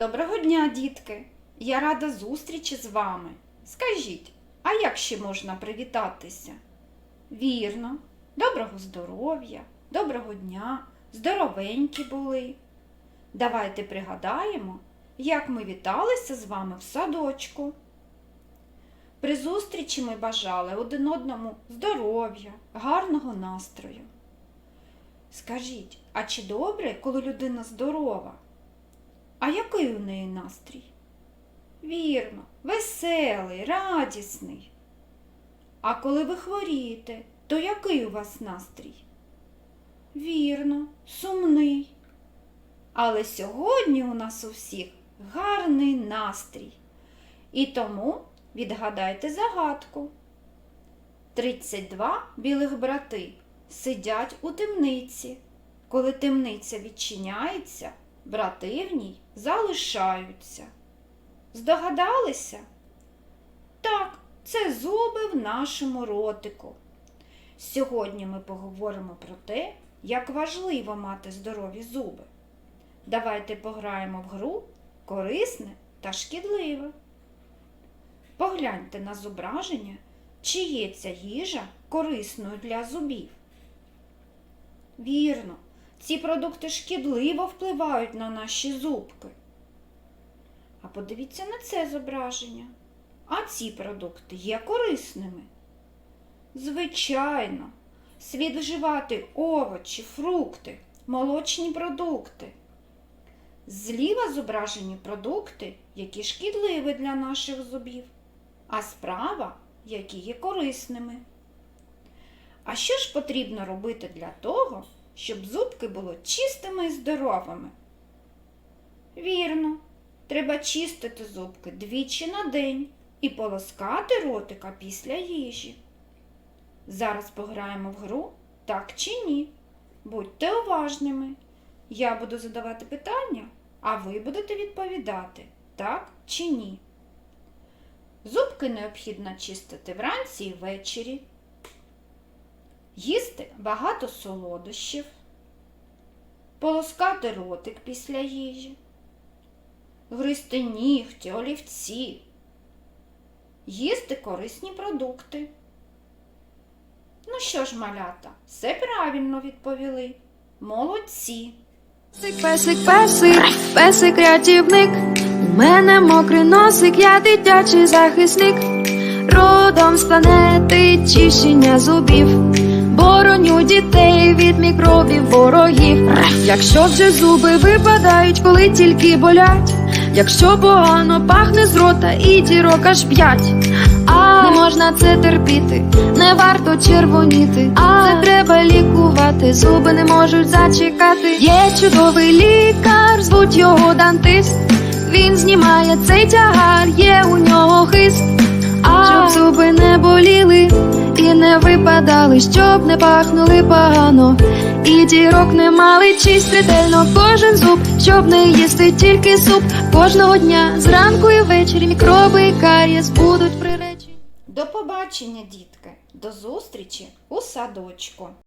Доброго дня, дітки! Я рада зустрічі з вами. Скажіть, а як ще можна привітатися? Вірно, доброго здоров'я, доброго дня, здоровенькі були. Давайте пригадаємо, як ми віталися з вами в садочку. При зустрічі ми бажали один одному здоров'я, гарного настрою. Скажіть, а чи добре, коли людина здорова? А який у неї настрій? Вірно, веселий, радісний. А коли ви хворієте, то який у вас настрій? Вірно, сумний. Але сьогодні у нас у всіх гарний настрій. І тому відгадайте загадку. 32 білих брати сидять у темниці. Коли темниця відчиняється, брати в ній залишаються. Здогадалися? Так, це зуби в нашому ротику. Сьогодні ми поговоримо про те, як важливо мати здорові зуби. Давайте пограємо в гру корисне та шкідливе. Погляньте на зображення, чи є ця їжа корисною для зубів. Вірно, ці продукти шкідливо впливають на наші зубки. А подивіться на це зображення. А ці продукти є корисними. Звичайно, слід вживати овочі, фрукти, молочні продукти. Зліва зображені продукти, які шкідливі для наших зубів, а справа, які є корисними. А що ж потрібно робити для того, щоб зубки були чистими і здоровими? Вірно, треба чистити зубки двічі на день і полоскати ротика після їжі. Зараз пограємо в гру так чи ні. Будьте уважними. Я буду задавати питання, а ви будете відповідати так чи ні. Зубки необхідно чистити вранці і ввечері їсти багато солодощів, полоскати ротик після їжі, гризти нігті, олівці, їсти корисні продукти. Ну що ж, малята, все правильно відповіли. Молодці. Песик, песик, песик, песик рятівник. У мене мокрий носик, я дитячий захисник. Родом з планети чищення зубів. Бороню дітей від мікробів ворогів. Якщо вже зуби випадають, коли тільки болять. Якщо погано пахне з рота і дірок аж п'ять. А не можна це терпіти, не варто червоніти. А це треба лікувати, зуби не можуть зачекати. Є чудовий лікар, звуть його дантист. Він знімає цей тягар, є у нього хист. Не випадали, щоб не пахнули погано. І дірок не мали чисть ретельно кожен зуб, щоб не їсти тільки суп. Кожного дня зранку і ввечері мікроби і карієс будуть приречені. До побачення, дітки! До зустрічі у садочку!